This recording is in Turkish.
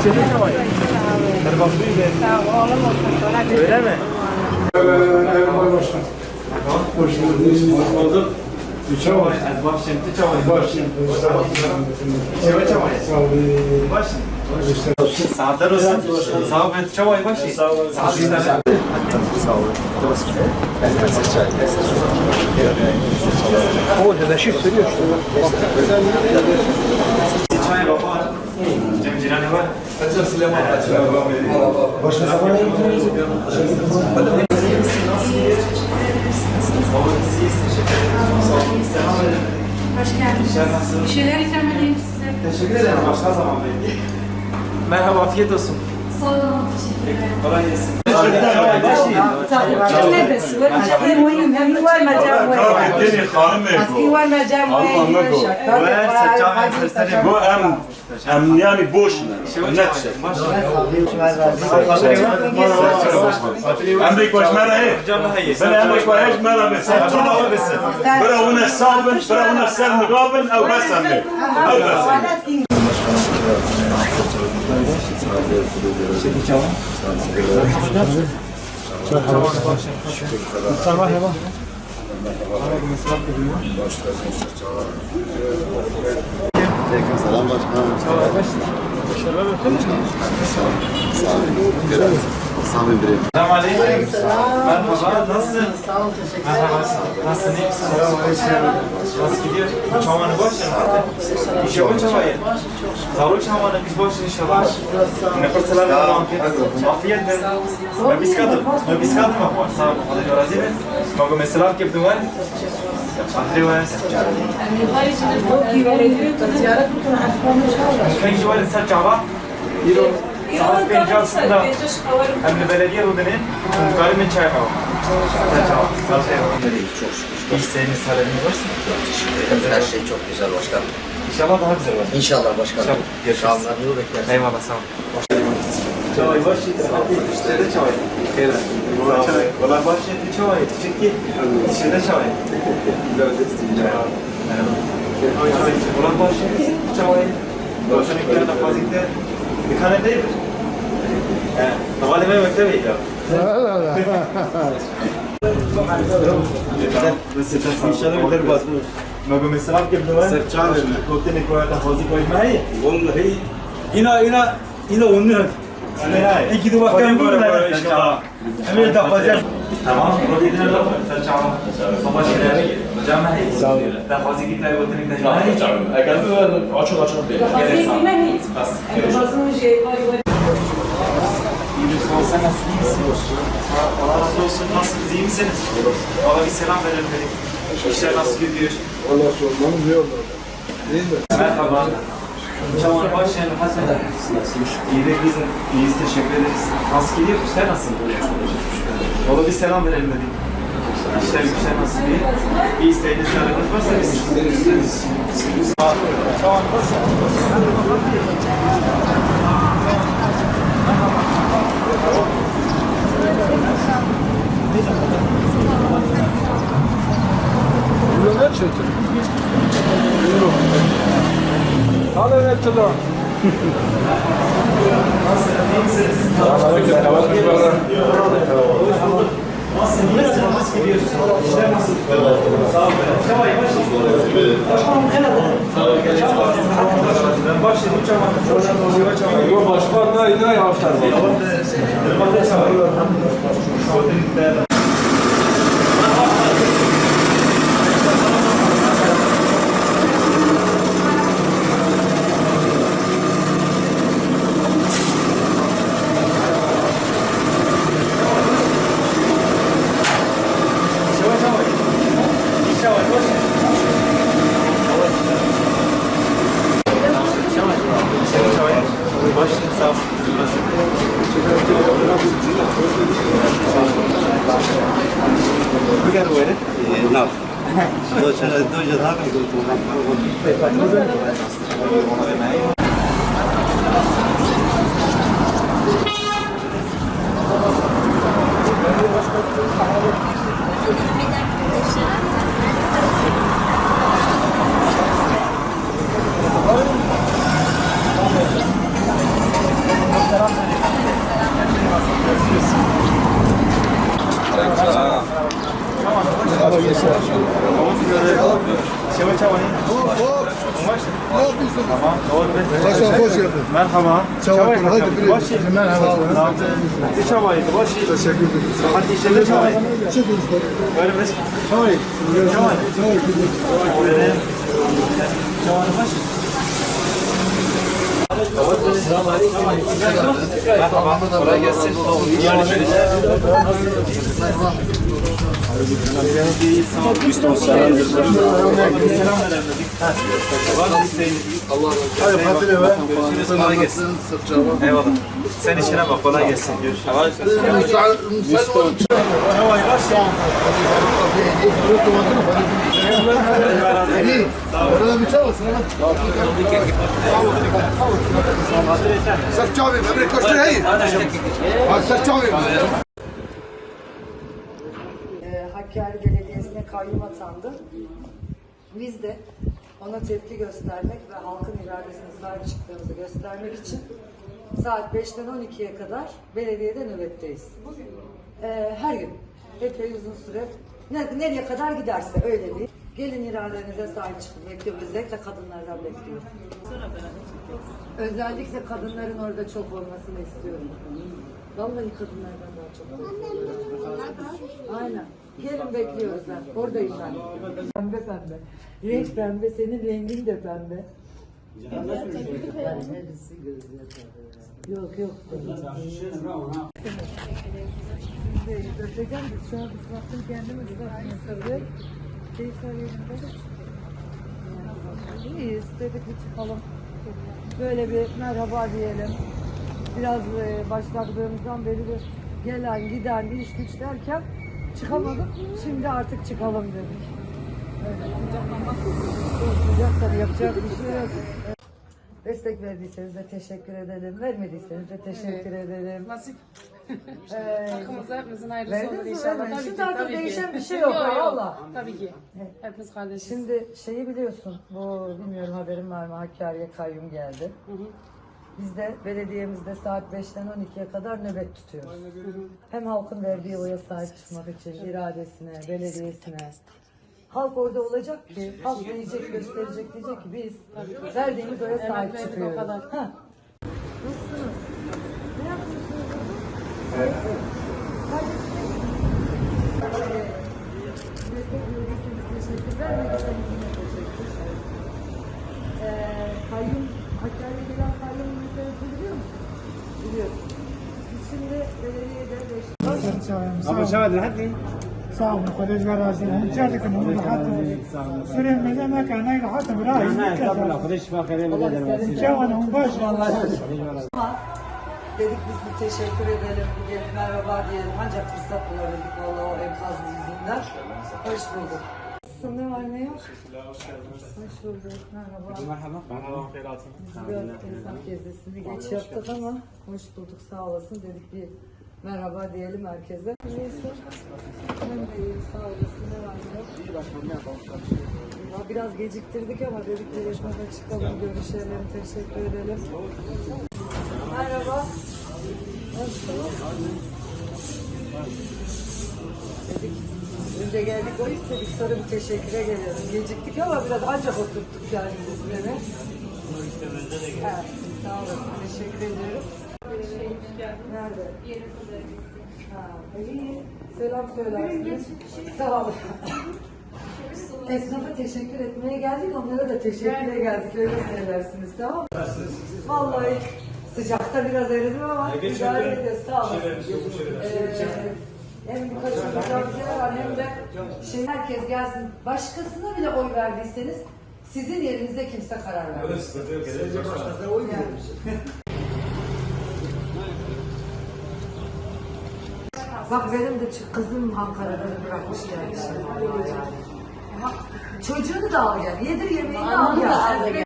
Öyle mi? Erman Başkan. Hoş geldiniz. Hoş bulduk. Çavay. Az başım, tu çavay. Başım. Çavay çavay. Sağ olun. Baş. Saatler olsun. Sağ ol, çavay baş. Sağ ol. Sağ ol. O dadaşı sürüyor işte. Baba. Cem var. Başka zaman Hoş geldiniz. Bir şeyler ikram edeyim size. Teşekkür ederim. Başka zaman bekleyin. Merhaba, afiyet olsun. Sağ olun. Teşekkür ederim. Kolay gelsin. جنة بس أسكي وين هو مجام وين الدنيا خارمة أسكي وين مجام وين بو أم أم يعني بوشنا نفسه أمريكا وش مرة هي بل أمريكا وش مرة بس برا ونا السالبن برا ونا السالبن أو بس أمريكا أو بس Selam başkanım. Sami Bire. Selam aleyküm. Merhaba, nasılsın? Sağ olun, teşekkür Merhaba, nasılsın, iyi misin? Nasıl gidiyor? Çamanı boş hadi. İşe boş çamayı. Sağ ol çamanı, biz boş inşallah. Ne fırsatlar var afiyet. Afiyet ver. Ben biz kadın. Ben biz kadın mı? Sağ ol. Hadi corazi ver. Mogu mesela kip duvar. Var. Kan jiwa insan Java. Saat penca aslında. Hem de belediye rodunu. Tutkari min çay hava. Çay. İyi senin salarını varsa. Her şey çok güzel başkanım. İnşallah daha güzel olur. İnşallah başkanım. İnşallah. Görüşürüz. Şanlarını bekleriz. Eyvallah sağ ol. Çay خيرا والله ما شفت شوي تشكي شنو شوي لا دستي والله ما شفت شوي لو شنو كان تفازيته كان داير طبعا ما مكتبي لا لا لا بس تسمي شنو غير باسمه ما بمسراب قبل ما سير تشارج كنت نقول هذا خوزي كويس معي والله هي هنا هنا هنا ونهد İyi İki de bakalım bu ne inşallah. Emir de fazla. Tamam, projeler de var. Sir çağırma. Sabah şeyler Hocam ben Sağ olun. Daha fazla gitmeye götürmek de Eğer açık açık değil. Sen nasıl iyi misin? Allah razı olsun. Nasılsınız? iyi misiniz? Valla bir selam verelim dedik. İşler nasıl gidiyor? Allah sormanız iyi olur. Değil mi? Merhaba. Çaman başlayalım. Hasan. İyi de biz iyiyiz. Teşekkür ederiz. Nasıl gidiyor? İşler nasıl? Valla bir selam verelim dedik. İşler güçler nasıl diye. Bir isteğiniz, talebiniz varsa biz. Çaman başlayalım. Burada ne? Hadi ne çetin? Nasıl? İyi misin? Nasıl gidiyorsun? İşler nasıl? Sağ ol. Çabay başlayalım. Ben başladım çabay. Çabay çabay. Yok başkan da yine yapar. We gotta win it. Yeah, no. 너 제가 너 이제 나가 이거 동안 바로 Thank you. Çavanı. Hop. Ne yapıyorsun? Tamam. Doğru. Başkan hoş geldin. Merhaba. Çavay, hadi bir Başı. Merhaba. Bir çavaydı. Başı. Teşekkür ederim. Hadi işlerinde çavay. Çıkın işte. Böyle bir çavay. Çavay. Böyle. Çavanı başı. Selam aleyküm. Hadi Fatih'e ver. Kolay gelsin. Sen işine bak. Kolay gelsin. Görüşürüz. Çavay baş. Orada bir çay olsun. Sırf çay ver. Bırak koştur hey. Bak sırf çay ver. e, Hakkari Belediyesi'ne kayyum atandı. Biz de ona tepki göstermek ve halkın iradesine sahip çıktığımızı göstermek için saat 5'ten 12'ye kadar belediyede nöbetteyiz. E, her gün. Epey uzun süre. Ne- nereye kadar giderse öyle değil. Gelin iradenize sahip çıkın. Bekliyor. Özellikle kadınlardan bekliyor. Özellikle kadınların orada çok olmasını istiyorum. Vallahi kadınlardan daha çok. Aynen. Gelin bekliyoruz ben. Oradayım ben. Pembe pembe. Renk pembe. Senin rengin de pembe. Yok yok. Öpeceğim biz şu an ıslattım kendimi ıslattım tabii. Keyifler yerinde. İyiyiz dedik bir çıkalım. Böyle bir merhaba diyelim. Biraz e, başladığımızdan beri bir gelen giden iş güç derken çıkamadık. Şimdi artık çıkalım dedik. Evet. Sıcak tabii yapacak bir şey yok. Evet. Destek verdiyseniz de teşekkür edelim. Vermediyseniz de teşekkür edelim. Nasip. Ee, Hakkımızda hepimizin hayırlısı olur inşallah. Tabii Şimdi ki, artık tabii ki. değişen bir şey yok, valla. Tabii ki. Hepimiz kardeşiz. Şimdi şeyi biliyorsun, bu bilmiyorum haberin var mı Hakkari'ye kayyum geldi. Biz de belediyemizde saat 5'ten 12'ye kadar nöbet tutuyoruz. Hem halkın verdiği oya sahip çıkmak için, iradesine, belediyesine. Halk orada olacak ki, halk diyecek, gösterecek, diyecek ki biz verdiğimiz oya sahip çıkıyoruz. Heh. Nasılsınız? Ne yapıyorsunuz? Hadi. Destek verdiyseniz teşekkür, vermediyseniz yine teşekkür. Ee, kayyum, Hakkari'ye gelen kayyum meselesini biliyor musun? Biliyorsun. Biz şimdi belediyede beş... Ama şahane hadi. صعب خدش garajı. Çardık mı? Hatta süremede mekana rahat bırak. Estağfurullah. Kudu şifa kere bile dervasi. Çavanın baş vallahi. Ama dedik biz bir teşekkür edelim, bir gelip merhaba diyelim. Ancak fırsat bulabildik valla o enkazlı yüzünden. Hoş bulduk. Nasılsın, ne var ne yok? Hoş bulduk, merhaba. Merhaba. Merhaba. Biraz insan gezisini geç yaptık ama hoş bulduk sağ olasın dedik bir merhaba diyelim herkese. Neyse. Ben de iyiyim sağ olasın ne var ne Biraz geciktirdik ama dedik televizyonda çıkalım görüşelim teşekkür edelim. Merhaba. Nasılsınız? Dedik. Önce geldik o istedik sonra bir teşekküre gelelim. Geciktik ama biraz ancak oturttuk yani sizlere. Evet, sağ olasın. Teşekkür ediyorum. Nerede? Ha, iyi. Selam söylersiniz. Sağ olun. Esnafa teşekkür etmeye geldik, onlara da teşekküre geldik. Öyle söylersiniz, tamam mı? Vallahi sıcakta biraz eridim ama idare ediyoruz. Sağ olasın. Ee, hem birkaç mücadele var hem de şey, herkes gelsin. Başkasına bile oy verdiyseniz sizin yerinize kimse karar vermez. Bak benim de kızım Ankara'da bırakmış. Ama Çocuğunu da al gel. Yedir yemeğini al gel.